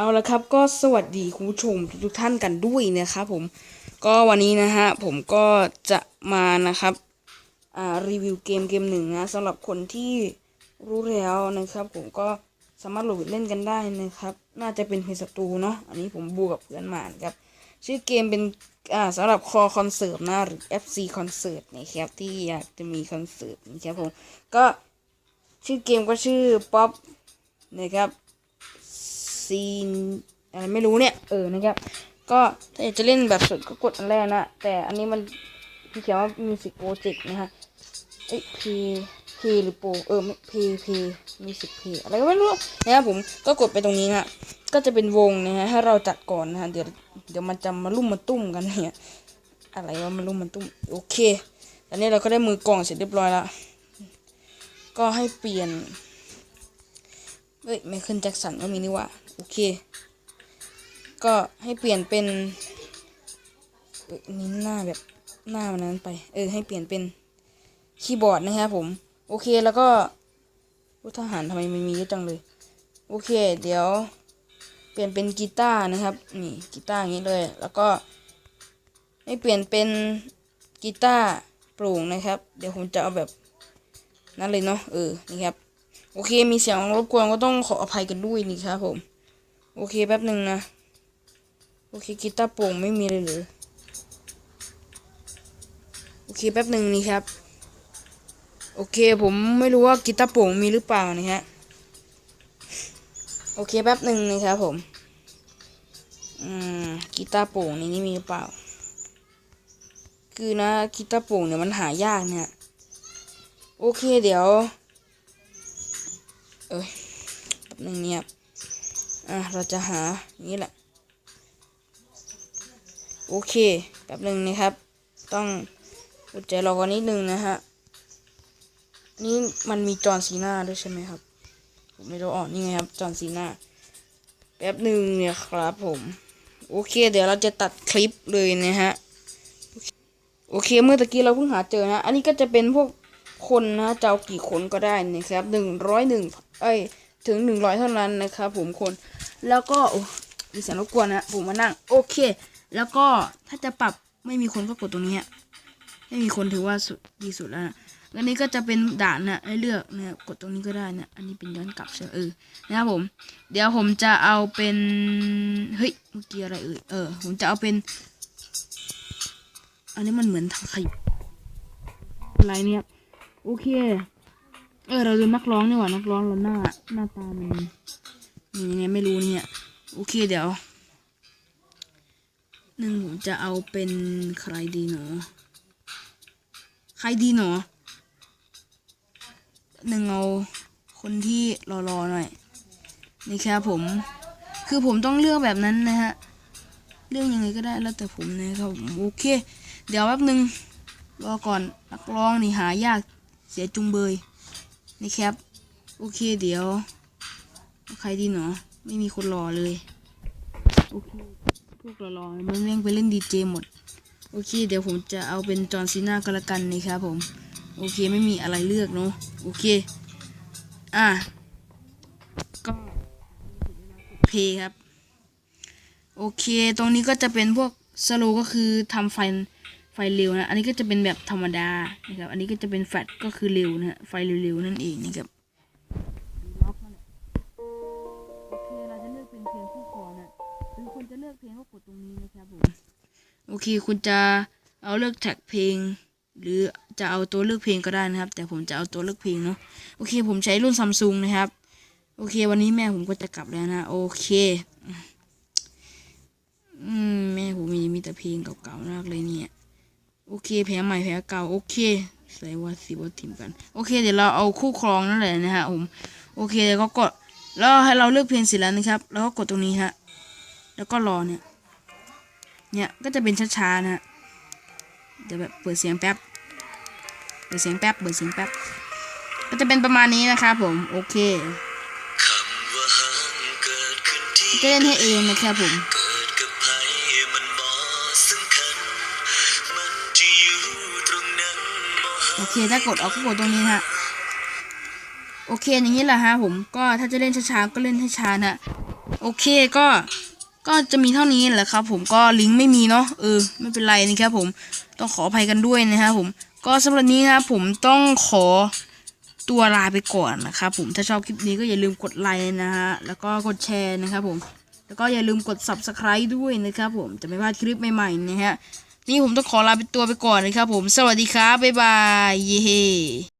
เอาละครับก็สวัสดีคุณผู้ชมทุกท่านกันด้วยนะครับผมก็วันนี้นะฮะผมก็จะมานะครับอ่ารีวิวเกมเกมหนึ่งนะสำหรับคนที่รู้แล้วนะครับ ผมก็สามารถโหลดเล่นกันได้นะครับ น่าจะเป็นเพจศัตรูเนาะอันนี้ผมบูกับเพื่อนมานครับชื่อเกมเป็นอ่าสำหรับคอคอนเสิร์ตนะหรือ FC คอนเสิร์ตนะครับที่อยากจะมีคอนเสิร์ตนะครับผมก็ชื่อเกมก็ชื่อป๊อปนะครับ ซีนอะไรไม่รู้เนี่ย เออนะครับ ก็ถ้าอยากจะเล่นแบบสดก็กดอันแรกนะ แต่อันนี้มันพี่เขียนว่า Music Project นะฮะเอ้ย P P หรือโปรเออไม่ P P Music P อะไรก็ไม่รู้นะครับผมก็กดไปตรงนี้ฮะก็จะเป็นวงนะฮะให้เราจัดก่อนนะฮะเดี๋ยวเดี๋ยวมันจะมาลุ่มมาตุ้มกันเนี่ยอะไรวะมาลุ่มมาตุ้มโอเค ตอนนี้เราก็ได้มือกล่องเสร็จเรียบร้อยแล้ว ก็ให้เปลี่ยน เฮ้ยไมเคิลแจ็คสันก็มีนี่ว่าโอเค ก็ให้เปลี่ยนเป็นนี่หน้าแบบหน้ามันนั้นไป เออ ให้เปลี่ยนเป็นคีย์บอร์ดนะครับผม โอเคแล้วก็รู้ทหารทำไมมันมีเยอะจังเลย โอเค เดี๋ยว เปลี่ยนเป็นกีตาร์นะครับ นี่กีตาร์อย่างนี้เลย แล้วก็ให้เปลี่ยนเป็นกีตาร์โปร่งนะครับ เดี๋ยวผมจะเอาแบบนั้นเลยเนาะเออนี่ครับ โอเค มีเสียงรบกวนก็ต้องขออภัยกันด้วยนี่ครับผม โอเคแป๊บหนึ่งนะ โอเคกีตาร์โปร่งไม่มีเลยหรือโอเคแป๊บหนึ่งนี่ครับ โอเคผมไม่รู้ว่ากีตาร์โปร่งมีหรือเปล่านะฮะโอเคแป๊บหนึ่งนะครับผม อืมกีตาร์โปร่งในนี้มีหรือเปล่า คือนะกีตาร์โปร่งเนี่ยมันหายากเนี่ยโอเคเดี๋ยว เอ้ยแป๊บนึงเนี่ยอะเราจะหาอย่างนี้แหละ โอเคแป๊บนึงนะครับ ต้องอดใจรอกันนิดนึงนะฮะ นี่มันมีจอห์นซีนาด้วยใช่ไหมครับ ผมไม่รู้อ๋อนี่ไงครับจอห์นซีนาแป๊บหนึ่งเนี่ยครับผม โอเค เดี๋ยวเราจะตัดคลิปเลยนะฮะ โอเคเมื่อตะกี้เราเพิ่งหาเจอนะ อันนี้ก็จะเป็นพวก คนนะจะเอากี่คนก็ได้นะครับหนึ่งร้อยหนึ่งเอ้ยถึงหนึ่งร้อยเท่านั้นนะครับผมคน แล้วก็มีเสียงรบกวนนะผมมานั่ง โอเค แล้วก็ถ้าจะปรับไม่มีคนก็กดตรงนี้ฮะไม่มีคนถือว่าสุดดีสุดแล้วนะอันนี้ก็จะเป็นด่านนะให้เลือกนะกดตรงนี้ก็ได้นะ อันนี้เป็นย้อนกลับใช่ไหมเออนะครับผม เดี๋ยวผมจะเอาเป็นเฮ้ยเมื่อกี้อะไรเอ่ยเออผมจะเอาเป็น อันนี้มันเหมือนทางขยับอะไรเนี่ย โอเค เออ เราดูนักร้องนี่หว่านักร้องเราหน้า หน้าตามันมันยังไงไม่รู้เนี่ย โอเคเดี๋ยวหนึ่งผมจะเอาเป็นใครดีหนอใครดีหนอหนึ่งเอาคนที่รอๆหน่อย นี่ครับผม คือผมต้องเลือกแบบนั้นนะฮะ เลือกยังไงก็ได้แล้วแต่ผมนะครับโอเค เดี๋ยวแป๊บนึงรอก่อนนักร้องนี่หายาก เสียจุงเบยนี่ครับ โอเคเดี๋ยว ใครดีเนาะไม่มีคนรอเลย โอเค พวกรอๆมันเล่นไปเล่นดีเจหมด โอเค เดี๋ยวผมจะเอาเป็นจอห์นซีน่าก็แล้วกันนะครับผม โอเคไม่มีอะไรเลือกเนาะ โอเค อะ ก็เพครับ โอเค ตรงนี้ก็จะเป็นพวกสโลก็คือทำไฟ ไฟเร็วนะ อันนี้ก็จะเป็นแบบธรรมดานะครับ อันนี้ก็จะเป็นแฟลชก็คือเร็วนะฮะ ไฟเร็วๆนั่นเองนะครับ ล็อกนั่นแหละโอเค เราจะเลือกเป็นเพลงคู่คอนะหรือคุณจะเลือกเพลงก็กดตรงนี้นะครับผม โอเค คุณจะเอาเลือกแท็กเพลง หรือจะเอาตัวเลือกเพลงก็ได้นะครับ แต่ผมจะเอาตัวเลือกเพลงเนาะ โอเค ผมใช้รุ่นซัมซุงนะครับ โอเค วันนี้แม่ผมก็จะกลับแล้วนะ โอเคอืมแม่ผมมีมีแต่เพลงเก่าๆมากเลยเนี่ยโอ เคแผลใหม่แผลเก่าโอเคใส่ว่าสิว่าทีมกัน โอเค เดี๋ยวเราเอาคู่ครองนั่นแหละนะฮะผมโอเคแล้วก็กดแล้วให้เราเลือกเพลงเสร็จแล้วนะครับ แล้วก็กดตรงนี้ฮะแล้วก็รอเนี่ยเนี่ยก็จะเป็นช้าๆนะฮะเดี๋ยวแบบเปิดเสียงแป๊บเปิดเสียงแป๊บเปิดเสียงแป๊บก็จะเป็นประมาณนี้นะครับผมโอเคคำว่าหักเกิดขึ้นที่จะเล่นให้เองนะครับผม โอเคถ้ากดออกก็กดตรงนี้ฮะโอเคอย่างนี้แหละฮะผมก็ถ้าจะเล่นช้าๆก็เล่นช้าๆนะโอเคก็ก็จะมีเท่านี้แหละครับ ผมก็ลิงก์ไม่มีเนาะเออไม่เป็นไรนะครับผมต้องขออภัยกันด้วยนะครับผมก็สำหรับนี้นะครับผมต้องขอตัวลาไปก่อนนะครับผมถ้าชอบคลิปนี้ก็อย่าลืมกดไลค์นะฮะแล้วก็กดแชร์นะครับผมแล้วก็อย่าลืมกด subscribe ด้วยนะครับผมจะไม่พลาดคลิปใหม่ๆนะฮะ นี่ผมต้องขอลาไปตัวไปก่อนนะครับผม สวัสดีครับ บ๊ายบาย เย้